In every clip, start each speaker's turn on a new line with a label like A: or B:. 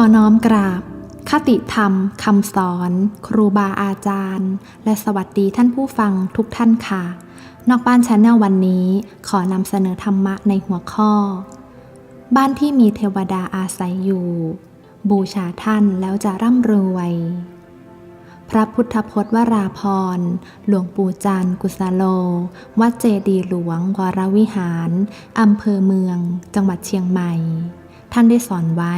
A: อน้อมกราบ คติธรรมคำสอน ครูบาอาจารย์ และสวัสดีท่านผู้ฟังทุกท่านค่ะ นอกบ้านชาแนลวันนี้ ขอนำเสนอธรรมะในหัวข้อ บ้านที่มีเทวดาอาศัยอยู่ บูชาท่านแล้วจะร่ำรวย พระพุทธพจน์วราพร หลวงปู่จันกุสโล วัดเจดีหลวงวรวิหารอำเภอเมือง จังหวัดเชียงใหม่ ท่านได้สอนไว้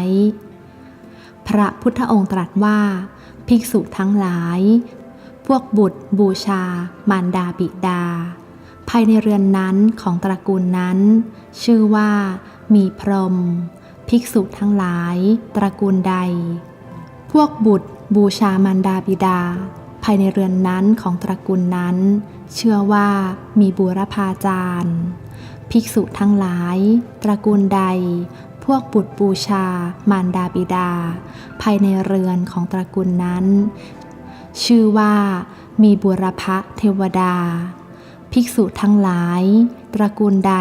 A: พระพุทธองค์ตรัสว่า ภิกษุทั้งหลาย พวกบุตรบูชา มารดาบิดา ภายในเรือนนั้นของตระกูลนั้น ชื่อว่ามีพรหมภิกษุทั้งหลาย ตระกูลใด พวกบุตรบูชามารดาบิดา ภายในเรือนนั้นของตระกูลนั้น เชื่อว่ามีบูรพาจารย์ ภิกษุทั้งหลาย ตระกูลใด วกบุตรบูชา มารดาบิดา ภายในเรือนของตระกูลนั้น ชื่อว่ามีบุรพเทวดา ภิกษุทั้งหลาย ตระกูลใด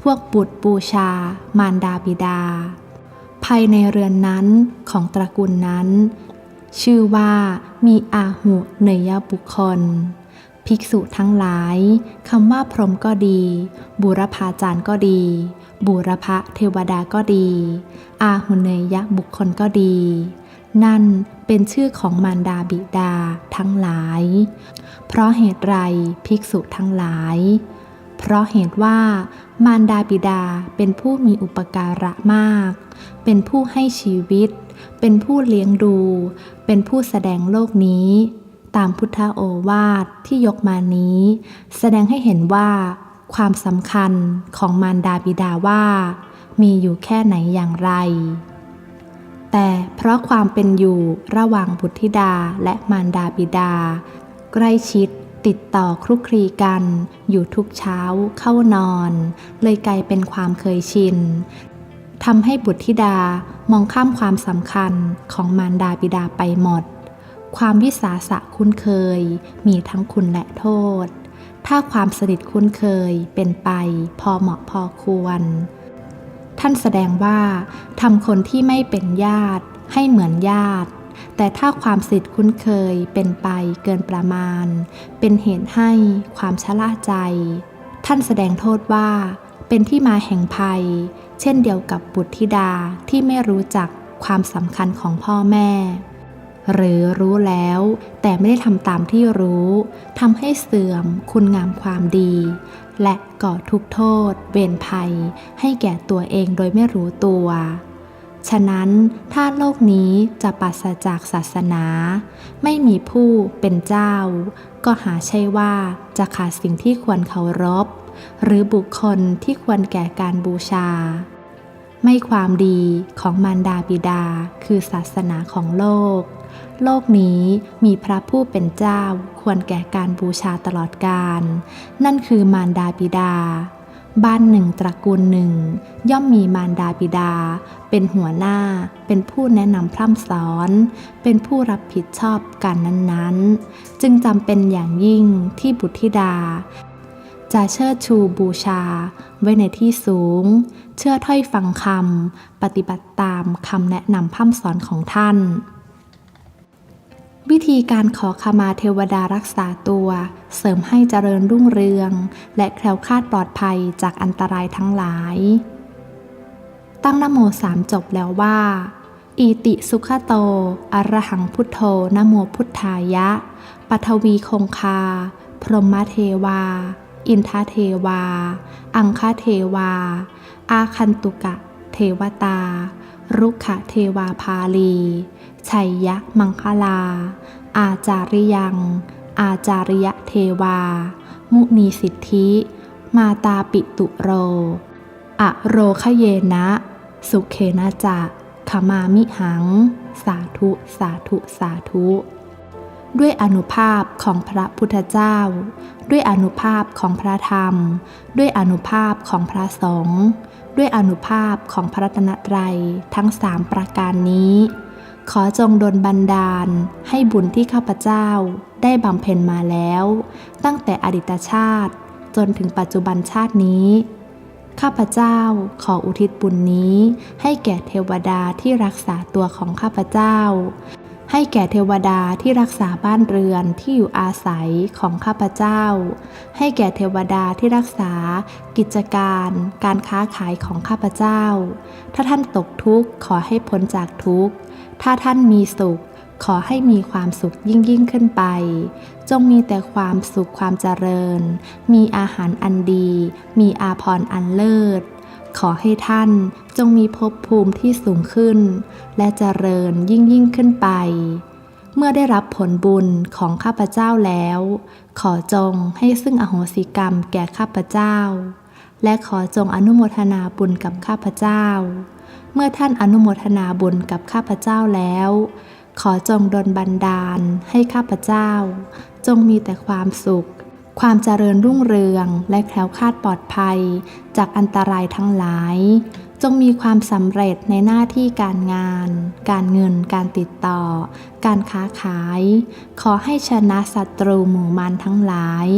A: พวกบุตรบูชา มารดาบิดา ภายในเรือนนั้นของตระกูลนั้น ชื่อว่ามีอาหุเนยบุคคลภิกษุทั้งหลายคำว่าพรหมก็ดีบูรพาจารย์ก็ดี บูรพเทวดาก็ดี อาหุเนยบุคคลก็ดี นั่นเป็นชื่อของมารดาบิดาทั้งหลาย เพราะเหตุไรภิกษุทั้งหลาย เพราะเหตุว่ามารดาบิดาเป็นผู้มีอุปการะมาก เป็นผู้ให้ชีวิต เป็นผู้เลี้ยงดู เป็นผู้แสดงโลกนี้ ตามพุทธโอวาทที่ยกมานี้ แสดงให้เห็นว่า ความสำคัญของมารดาบิดาว่า มีอยู่แค่ไหนอย่างไร แต่เพราะความเป็นอยู่ระหว่างบุตรธิดาและมารดาบิดา ใกล้ชิดติดต่อคลุกคลีกัน อยู่ทุกเช้าเข้านอน เลยกลายเป็นความเคยชินทำให้บุตรธิดามองข้ามความสำคัญของมารดาบิดาไปหมด ความวิสาสะคุ้นเคย มีทั้งคุณและโทษ ถ้าความสนิทคุ้นเคยเป็นไป พอเหมาะพอควร ท่านแสดงว่าทำคนที่ไม่เป็นญาติให้เหมือนญาติ แต่ถ้าความสนิทคุ้นเคยเป็นไปเกินประมาณ เป็นเหตุให้ความชะล่าใจ ท่านแสดงโทษว่า เป็นที่มาแห่งภัย เช่นเดียวกับบุตรธิดาที่ไม่รู้จักความสำคัญของพ่อแม่ หรือรู้แล้ว แต่ไม่ได้ทำตามที่รู้ทำให้เสื่อมคุณงามความดี และก่อทุกข์โทษ เวรภัย ให้แก่ตัวเองโดยไม่รู้ตัว ฉะนั้นถ้าโลกนี้จะปราศจากศาสนา ไม่มีผู้เป็นเจ้า ก็หาใช่ว่าจะขาดสิ่งที่ควรเคารพ หรือบุคคลที่ควรแก่การบูชาไม่ความดีของมารดาบิดาคือศาสนาของโลก โลกนี้มีพระผู้เป็นเจ้าควรแก่การบูชาตลอดกาลนั่นคือมารดาบิดา บ้านหนึ่งตระกูลหนึ่ง ย่อมมีมารดาบิดา เป็นหัวหน้า เป็นผู้แนะนำพร่ำสอน เป็นผู้รับผิดชอบการนั้นๆ จึงจำเป็นอย่างยิ่งที่บุตรธิดา จะเชิดชูบูชา ไว้ในที่สูง เชื่อถ้อยฟังคำปฏิบัติตามคำแนะนำพร่ำสอนของท่าน วิธีการขอขมาเทวดารักษาตัว เสริมให้เจริญรุ่งเรือง และแคล้วคลาดปลอดภัยจากอันตรายทั้งหลาย ตั้งนโมสามจบแล้วว่า อิติสุขโต อรหังพุทโธนโมพุทธายะ ปัทวีคงคา พรหมเทวา อินทเทวา อังคเทวา อาคันตุกะ เทวตา รุขเทวาพาลี ชัยยะมังคลา อาจาริยัง อาจาริยะเทวา มุนีสิทธิ มาตาปิตุโร อโรคเยนะ สุเคนะจะขมามิหัง สาธุ สาธุ สาธุ ด้วยอนุภาพของพระพุทธเจ้า ด้วยอนุภาพของพระธรรม ด้วยอนุภาพของพระสงฆ์ด้วยอนุภาพของพระรัตนตรัยทั้งสามประการนี้ ขอจงดลบันดาลให้บุญที่ข้าพเจ้าได้บำเพ็ญมาแล้ว ตั้งแต่อดีตชาติจนถึงปัจจุบันชาตินี้ ข้าพเจ้าขออุทิศบุญนี้ให้แก่เทวดาที่รักษาตัวของข้าพเจ้า ให้แก่เทวดาที่รักษาบ้านเรือนที่อยู่อาศัยของข้าพเจ้า ให้แก่เทวดาที่รักษา กิจการ การค้าขายของข้าพเจ้า ถ้าท่านตกทุกข์ขอให้พ้นจากทุกข์ ถ้าท่านมีสุข ขอให้มีความสุขยิ่งยิ่งขึ้นไป จงมีแต่ความสุขความเจริญ มีอาหารอันดี มีอาภรณ์อันเลิศ ขอให้ท่านจงมีภพภูมิที่สูงขึ้น และเจริญยิ่งยิ่งขึ้นไป เมื่อได้รับผลบุญของข้าพเจ้าแล้ว ขอจงให้ซึ่งอโหสิกรรมแก่ข้าพเจ้า และขอจงอนุโมทนาบุญกับข้าพเจ้า เมื่อท่านอนุโมทนาบุญกับข้าพเจ้าแล้ว ขอจงดลบันดาลให้ข้าพเจ้า จงมีแต่ความสุข ความเจริญรุ่งเรืองและแคล้วคลาดปลอดภัย จากอันตรายทั้งหลาย จงมีความสำเร็จในหน้าที่การงาน การเงิน การติดต่อ การค้าขาย ขอให้ชนะศัตรูหมู่มารทั้งหลาย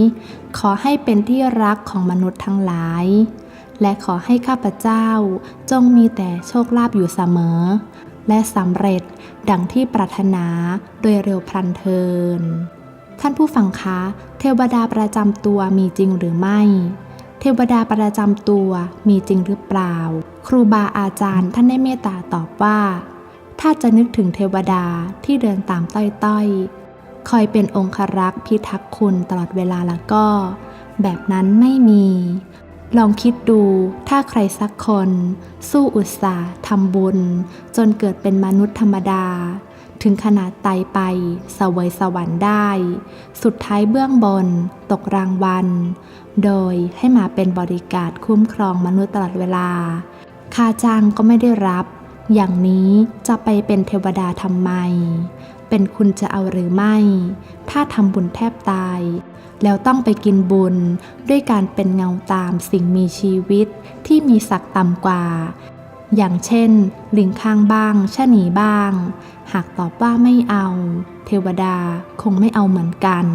A: ขอให้เป็นที่รักของมนุษย์ทั้งหลาย และขอให้ข้าพเจ้า จงมีแต่โชคลาภอยู่เสมอ และสำเร็จดังที่ปรารถนาโดยเร็วพลันเทินท่านผู้ฟังคะ เทวดาประจำตัวมีจริงหรือไม่ เทวดาประจำตัวมีจริงหรือเปล่า ครูบาอาจารย์ท่านได้เมตตาตอบว่า ถ้าจะนึกถึงเทวดาที่เดินตามต้อยๆ คอยเป็นองครักษ์พิทักษ์คุณตลอดเวลาแล้วก็ แบบนั้นไม่มี ลองคิดดูถ้าใครสักคน สู้อุตสาห์ทำบุญ จนเกิดเป็นมนุษย์ธรรมดา ถึงขนาดไตไปเสวยสวรรค์ได้ สุดท้ายเบื้องบน ตกรางวัล โดยให้มาเป็นบริการคุ้มครองมนุษย์ตลอดเวลา ค่าจ้างก็ไม่ได้รับ อย่างนี้จะไปเป็นเทวดาทำไม เป็นคุณจะเอาหรือไม่ ถ้าทำบุญแทบตาย แล้วต้องไปกินบุญด้วยการเป็นเงาตามสิ่งมีชีวิตที่มีศักดิ์ต่ำกว่าอย่างเช่น ลิงข้างบ้างชะนีบ้าง หากตอบว่าไม่เอา เทวดาคงไม่เอาเหมือนกัน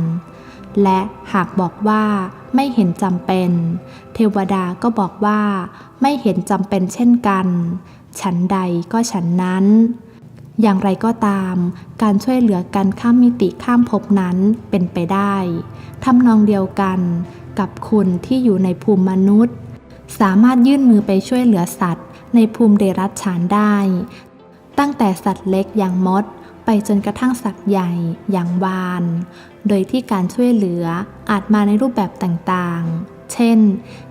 A: และหากบอกว่าไม่เห็นจำเป็น เทวดาก็บอกว่า ไม่เห็นจำเป็นเช่นกัน ฉันใดก็ฉันนั้น อย่างไรก็ตาม การช่วยเหลือกันข้ามมิติข้ามภพนั้นเป็นไปได้ทำนองเดียวกันกับคุณที่อยู่ในภูมิมนุษย์ สามารถยื่นมือไปช่วยเหลือสัตว์ ในภูมิเดรัจฉานได้ ตั้งแต่สัตว์เล็กอย่างมด ไปจนกระทั่งสัตว์ใหญ่อย่างวาน โดยที่การช่วยเหลืออาจมาในรูปแบบต่างๆ เช่น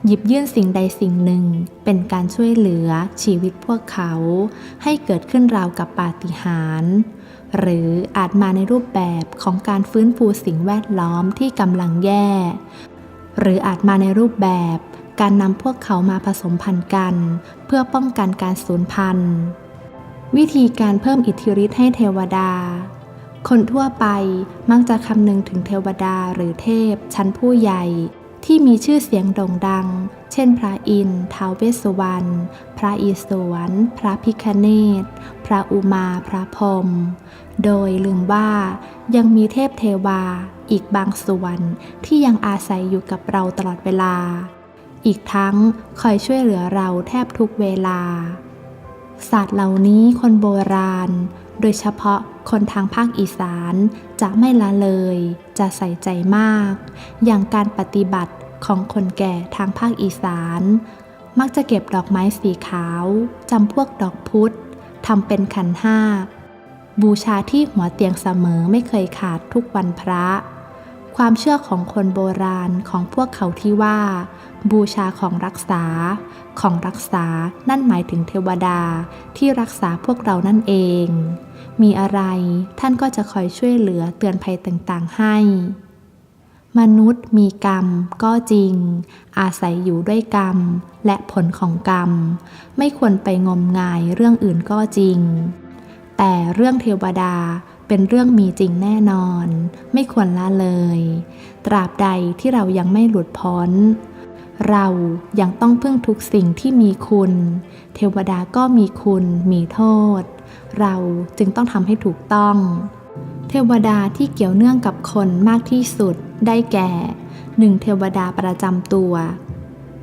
A: หยิบยื่นสิ่งใดสิ่งหนึ่ง เป็นการช่วยเหลือชีวิตพวกเขา ให้เกิดขึ้นราวกับปาฏิหาริย์หรืออาจมาในรูปแบบของการฟื้นฟูสิ่งแวดล้อมที่กำลังแย่ หรืออาจมาในรูปแบบการนำพวกเขามาผสมพันธุ์กัน เพื่อป้องกันการสูญพันธุ์ วิธีการเพิ่มอิทธิฤทธิ์ให้เทวดา คนทั่วไปมักจะคำนึงถึงเทวดาหรือเทพ ชั้นผู้ใหญ่ที่มีชื่อเสียงโด่งดัง เช่น พระอินทร์ท้าวเวสสุวรรณ พระอิศวร พระพิคเนตพระอุมา พระพรม โดยลืมว่ายังมีเทพเทวาอีกบางส่วนที่ยังอาศัยอยู่กับเราตลอดเวลา อีกทั้งคอยช่วยเหลือเราแทบทุกเวลา ศาสตร์เหล่านี้คนโบราณ โดยเฉพาะคนทางภาคอีสานจะไม่ละเลย จะใส่ใจมาก อย่างการปฏิบัติของคนแก่ทางภาคอีสาน มักจะเก็บดอกไม้สีขาวจำพวกดอกพุธทำเป็นขันห้า บูชาที่หัวเตียงเสมอไม่เคยขาดทุกวันพระ ความเชื่อของคนโบราณของพวกเขาที่ว่า บูชาของรักษา ของรักษา นั่นหมายถึงเทวดาที่รักษาพวกเรานั่นเอง มีอะไรท่านก็จะคอยช่วยเหลือเตือนภัยต่างๆให้ มนุษย์มีกรรมก็จริง อาศัยอยู่ด้วยกรรม และผลของกรรม ไม่ควรไปงมงายเรื่องอื่นก็จริง แต่เรื่องเทวดาเป็นเรื่องมีจริงแน่นอน ไม่ควรละเลย ตราบใดที่เรายังไม่หลุดพ้น เรายังต้องพึ่งทุกสิ่งที่มีคุณ เทวดาก็มีคุณ มีโทษ เราจึงต้องทำให้ถูกต้อง เทวดาที่เกี่ยวเนื่องกับคนมากที่สุดได้แก่หนึ่งเทวดาประจำตัว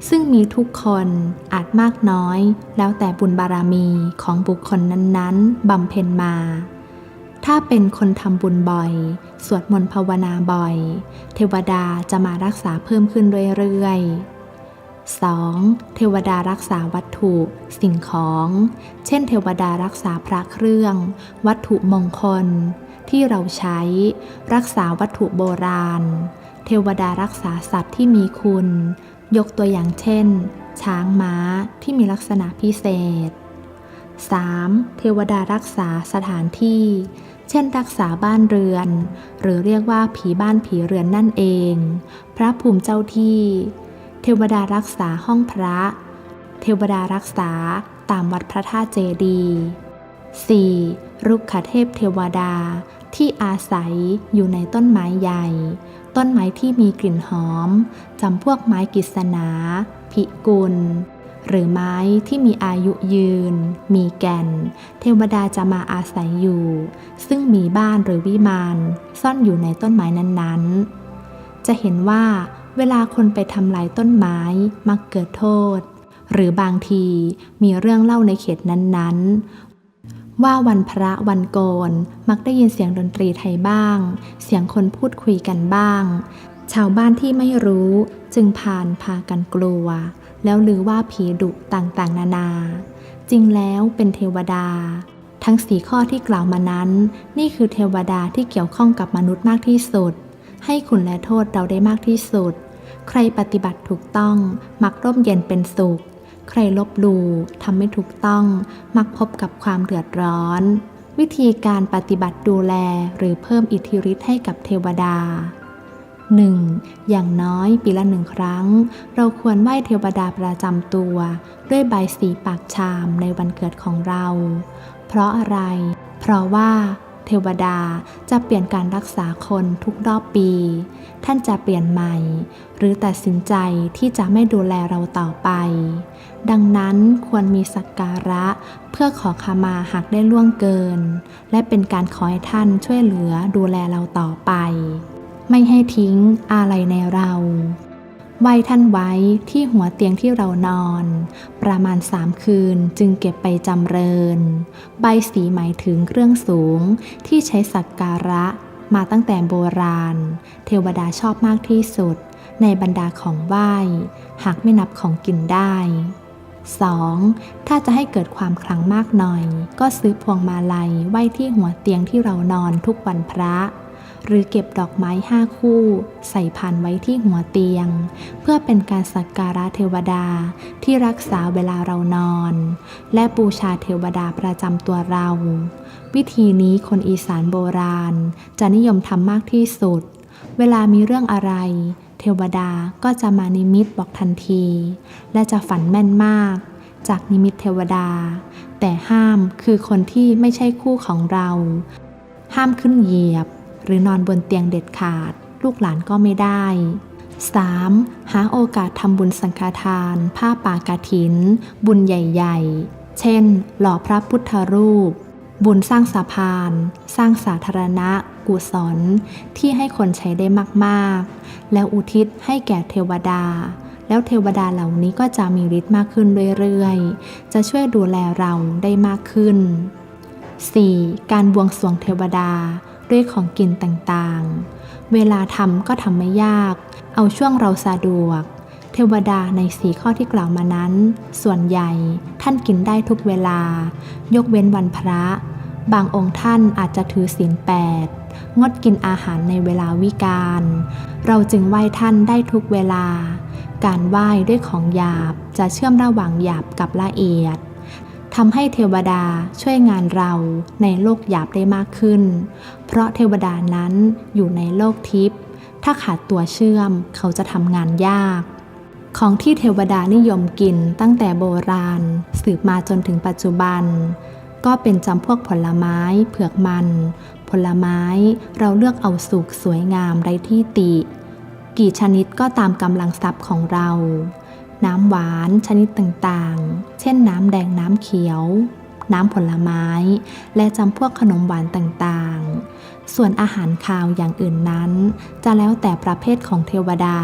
A: ซึ่งมีทุกคนอาจมากน้อย แล้วแต่บุญบารมีของบุคคลนั้นๆบำเพ็ญมา ถ้าเป็นคนทำบุญบ่อย สวดมนต์ภาวนาบ่อย เทวดาจะมารักษาเพิ่มขึ้นเรื่อยๆ 2. เทวดารักษาวัตถุสิ่งของ เช่น เทวดารักษาพระเครื่อง วัตถุมงคล ที่เราใช้ รักษาวัตถุโบราณ เทวดารักษาสัตว์ที่มีคุณ ยกตัวอย่างเช่น ช้างม้าที่มีลักษณะพิเศษ 3. เทวดารักษาสถานที่ เช่น รักษาบ้านเรือน หรือเรียกว่าผีบ้านผีเรือนนั่นเอง พระภูมิเจ้าที่ เทวดารักษาห้องพระ เทวดารักษาตามวัดพระธาตุเจดีย์ 4. รุกขเทพเทวดาที่อาศัยอยู่ในต้นไม้ใหญ่ ต้นไม้ที่มีกลิ่นหอมจำพวกไม้กิษณาพิกุล หรือไม้ที่มีอายุยืน มีแก่น เทวดาจะมาอาศัยอยู่ ซึ่งมีบ้านหรือวิมานซ่อนอยู่ในต้นไม้นั้นๆ จะเห็นว่า เวลาคนไปทำลายต้นไม้ มักเกิดโทษ หรือบางทีมีเรื่องเล่าในเขตนั้นๆ ว่าวันพระวันโกนมักได้ยินเสียงดนตรีไทยบ้าง เสียงคนพูดคุยกันบ้าง ชาวบ้านที่ไม่รู้จึงผ่านพากันกลัว แล้วลือว่าผีดุต่างๆ นานา จริงแล้วเป็นเทวดาทั้งสีข้อที่กล่าวมานั้น นี่คือเทวดาที่เกี่ยวข้องกับมนุษย์มากที่สุด ให้คุณและโทษเราได้มากที่สุด ใครปฏิบัติถูกต้อง มักร่มเย็นเป็นสุข ใครลบลู่ทำไม่ถูกต้อง มักพบกับความเดือดร้อน วิธีการปฏิบัติดูแลหรือเพิ่มอิทธิฤทธิ์ให้กับเทวดา 1. อย่างน้อยปีละหนึ่งครั้ง เราควรไหว้เทวดาประจำตัว ด้วยใบสีปากชามในวันเกิดของเรา เพราะอะไร เพราะว่า ทวดาจะเปลี่ยนการรักษาคนทุกรอบปี ท่านจะเปลี่ยนใหม่ หรือตัดสินใจที่จะไม่ดูแลเราต่อไป ดังนั้นควรมีสักการะเพื่อขอขมาหากได้ล่วงเกิน และเป็นการขอให้ท่านช่วยเหลือดูแลเราต่อไป ไม่ให้ทิ้งอะไรในเรา ไว้ท่านไว้ที่หัวเตียงที่เรานอน ประมาณสามคืนจึงเก็บไปจำเริญ ใบสีหมายถึงเครื่องสูงที่ใช้สักการะมาตั้งแต่โบราณ เทวดาชอบมากที่สุด ในบรรดาของไหว้ หากไม่นับของกินได้ 2. ถ้าจะให้เกิดความคลังมากหน่อย ก็ซื้อพวงมาลัยไว้ที่หัวเตียงที่เรานอนทุกวันพระ หรือเก็บดอกไม้ห้าคู่ ใส่พานไว้ที่หัวเตียง เพื่อเป็นการสักการะเทวดาที่รักษาเวลาเรานอน และบูชาเทวดาประจำตัวเรา วิธีนี้คนอีสานโบราณ จะนิยมทำมากที่สุด เวลามีเรื่องอะไร เทวดาก็จะมานิมิตบอกทันที และจะฝันแม่นมาก จากนิมิตเทวดา แต่ห้ามคือคนที่ไม่ใช่คู่ของเรา ห้ามขึ้นเหยียบ หรือนอนบนเตียงเด็ดขาด ลูกหลานก็ไม่ได้ 3. หาโอกาสทำบุญสังฆทาน ผ้าป่ากาถิน บุญใหญ่ ๆ เช่น หล่อพระพุทธรูป บุญสร้างสะพาน สร้างสาธารณะ กุศล ที่ให้คนใช้ได้มากๆ แล้วอุทิศให้แก่เทวดา แล้วเทวดาเหล่านี้ก็จะมีฤทธิ์มากขึ้นเรื่อยๆ จะช่วยดูแลเราได้มากขึ้น 4. การบวงสรวงเทวดา ด้วยของกินต่างๆ เวลาทำก็ทำไม่ยาก เอาช่วงเราสะดวก เทวดาในสีข้อที่กล่าวมานั้น ส่วนใหญ่ท่านกินได้ทุกเวลา ยกเว้นวันพระ บางองค์ท่านอาจจะถือศีลแปดงดกินอาหารในเวลาวิกาลเราจึงไหว้ท่านได้ทุกเวลา การไหว้ด้วยของหยาบจะเชื่อมระหว่างหยาบกับละเอียด ทำให้เทวดาช่วยงานเราในโลกหยาบได้มากขึ้น เพราะเทวดานั้นอยู่ในโลกทิพย์ ถ้าขาดตัวเชื่อมเขาจะทำงานยาก ของที่เทวดานิยมกินตั้งแต่โบราณ สืบมาจนถึงปัจจุบัน ก็เป็นจำพวกผลไม้เผือกมัน ผลไม้เราเลือกเอาสุกสวยงามไร้ที่ติ กี่ชนิดก็ตามกำลังทรัพย์ของเราน้ำหวานชนิดต่าง เช่นน้ำแดงน้ำเขียว น้ำผลไม้ และจำพวกขนมหวานต่างๆ ส่วนอาหารคาวอย่างอื่นนั้น จะแล้วแต่ประเภทของเทวดา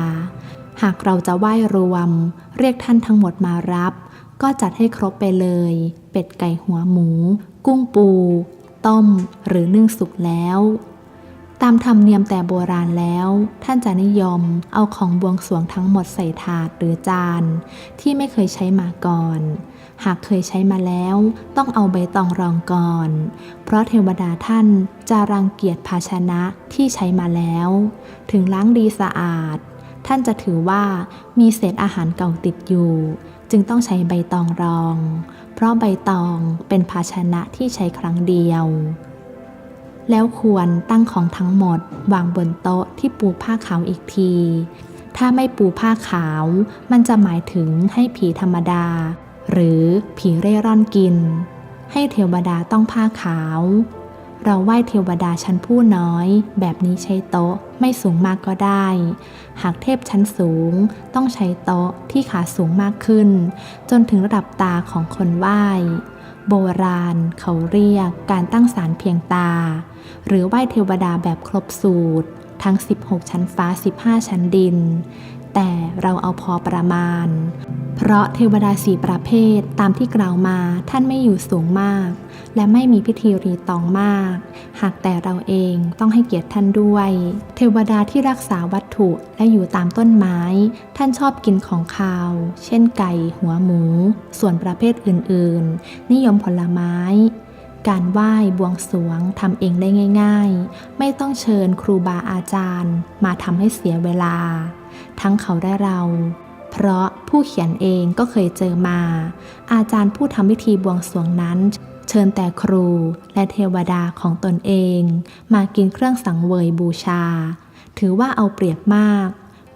A: หากเราจะไหว้รวม เรียกท่านทั้งหมดมารับ ก็จัดให้ครบไปเลย เป็ดไก่หัวหมู กุ้งปู ต้ม หรือนึ่งสุกแล้ว ตามธรรมเนียมแต่โบราณแล้ว ท่านจะนิยมเอาของบวงสรวงทั้งหมดใส่ถาดหรือจาน ที่ไม่เคยใช้มาก่อน หากเคยใช้มาแล้วต้องเอาใบตองรองก่อน เพราะเทวดาท่านจะรังเกียจภาชนะที่ใช้มาแล้ว ถึงล้างดีสะอาด ท่านจะถือว่ามีเศษอาหารเก่าติดอยู่ จึงต้องใช้ใบตองรอง เพราะใบตองเป็นภาชนะที่ใช้ครั้งเดียว แล้วควรตั้งของทั้งหมด วางบนโต๊ะที่ปูผ้าขาวอีกที ถ้าไม่ปูผ้าขาว มันจะหมายถึงให้ผีธรรมดา หรือผีเร่ร่อนกิน ให้เทวดาต้องผ้าขาว เราไหว้เทวดาชั้นผู้น้อย แบบนี้ใช้โต๊ะไม่สูงมากก็ได้ หากเทพชั้นสูงต้องใช้โต๊ะที่ขาสูงมากขึ้น จนถึงระดับตาของคนไหว้ โบราณ เขาเรียกการตั้งศาลเพียงตา หรือไหว้เทวดาแบบครบสูตร ทั้ง 16 ชั้นฟ้า 15 ชั้นดิน แต่เราเอาพอประมาณ เพราะเทวดาสี่ประเภทตามที่กล่าวมาท่านไม่อยู่สูงมาก และไม่มีพิธีรีตองมาก หากแต่เราเองต้องให้เกียรติท่านด้วย เทวดาที่รักษาวัตถุและอยู่ตามต้นไม้ ท่านชอบกินของคาว เช่นไก่ หัวหมู ส่วนประเภทอื่น ๆ นิยมผลไม้การไหว้บวงสรวงทำเองได้ง่าย ๆ ไม่ต้องเชิญครูบาอาจารย์ มาทำให้เสียเวลา ทั้งเขาและเรา เพราะผู้เขียนเองก็เคยเจอมา อาจารย์ผู้ทำพิธีบวงสรวงนั้น เชิญแต่ครูและเทวดาของตนเอง มากินเครื่องสังเวยบูชา ถือว่าเอาเปรียบมาก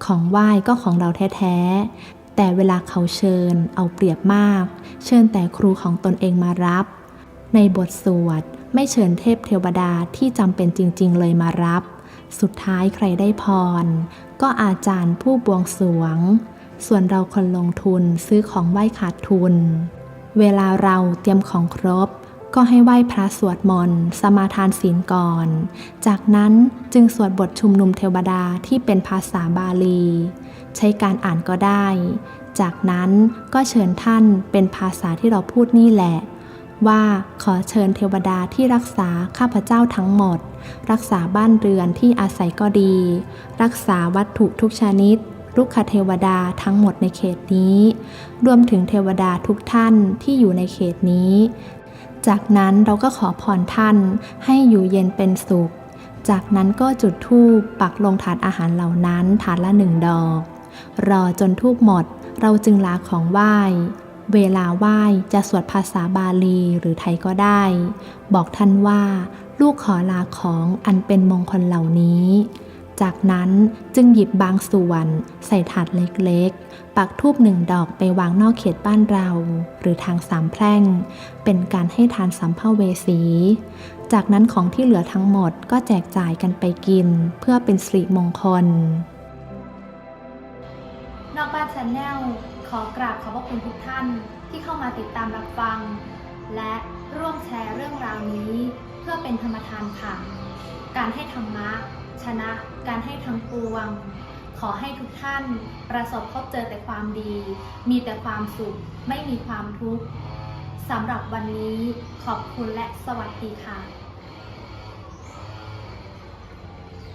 A: ของไหว้ก็ของเราแท้ๆ แต่เวลาเขาเชิญเอาเปรียบมาก เชิญแต่ครูของตนเองมารับ ในบทสวดไม่เชิญเทพเทวดาที่จำเป็นจริง ๆ เลยมารับ สุดท้ายใครได้พร ก็อาจารย์ผู้บวงสรวง ส่วนเราคนลงทุนซื้อของไหว้ขาดทุน เวลาเราเตรียมของครบ ก็ให้ไหว้พระสวดมนต์สมาทานศีลก่อน จากนั้นจึงสวดบทชุมนุมเทวดาที่เป็นภาษาบาลี ใช้การอ่านก็ได้ จากนั้นก็เชิญท่านเป็นภาษาที่เราพูดนี่แหละ ว่าขอเชิญเทวดาที่รักษาข้าพเจ้าทั้งหมด รักษาบ้านเรือนที่อาศัยก็ดี รักษาวัตถุทุกชนิดรุกขเทวดาทั้งหมดในเขตนี้ รวมถึงเทวดาทุกท่านที่อยู่ในเขตนี้ จากนั้นเราก็ขอพรท่านให้อยู่เย็นเป็นสุข จากนั้นก็จุดธูปปักลงถาดอาหารเหล่านั้นถาดละหนึ่งดอก รอจนทูบหมด เราจึงลาของไหว้ เวลาไหว้จะสวดภาษาบาลีหรือไทยก็ได้ บอกท่านว่า ลูกขอลาของอันเป็นมงคลเหล่านี้ จากนั้นจึงหยิบบางส่วนใส่ถาดเล็กๆ ปักทูบหนึ่งดอกไปวางนอกเขตบ้านเรา หรือทางสามแพร่ง เป็นการให้ทานสัมภเวสี จากนั้นของที่เหลือทั้งหมดก็แจกจ่ายกันไปกิน เพื่อเป็นสิริมงคล
B: นอกบ้านชาแนลขอกราบขอบพระคุณทุกท่านที่เข้ามาติดตามรับฟัง และร่วมแชร์เรื่องราวนี้ เพื่อเป็นธรรมทานค่ะ การให้ธรรมะ ชนะการให้ทั้งปวง ขอให้ทุกท่านประสบพบเจอแต่ความดี มีแต่ความสุข ไม่มีความทุกข์สำหรับวันนี้ขอบคุณและสวัสดีค่ะ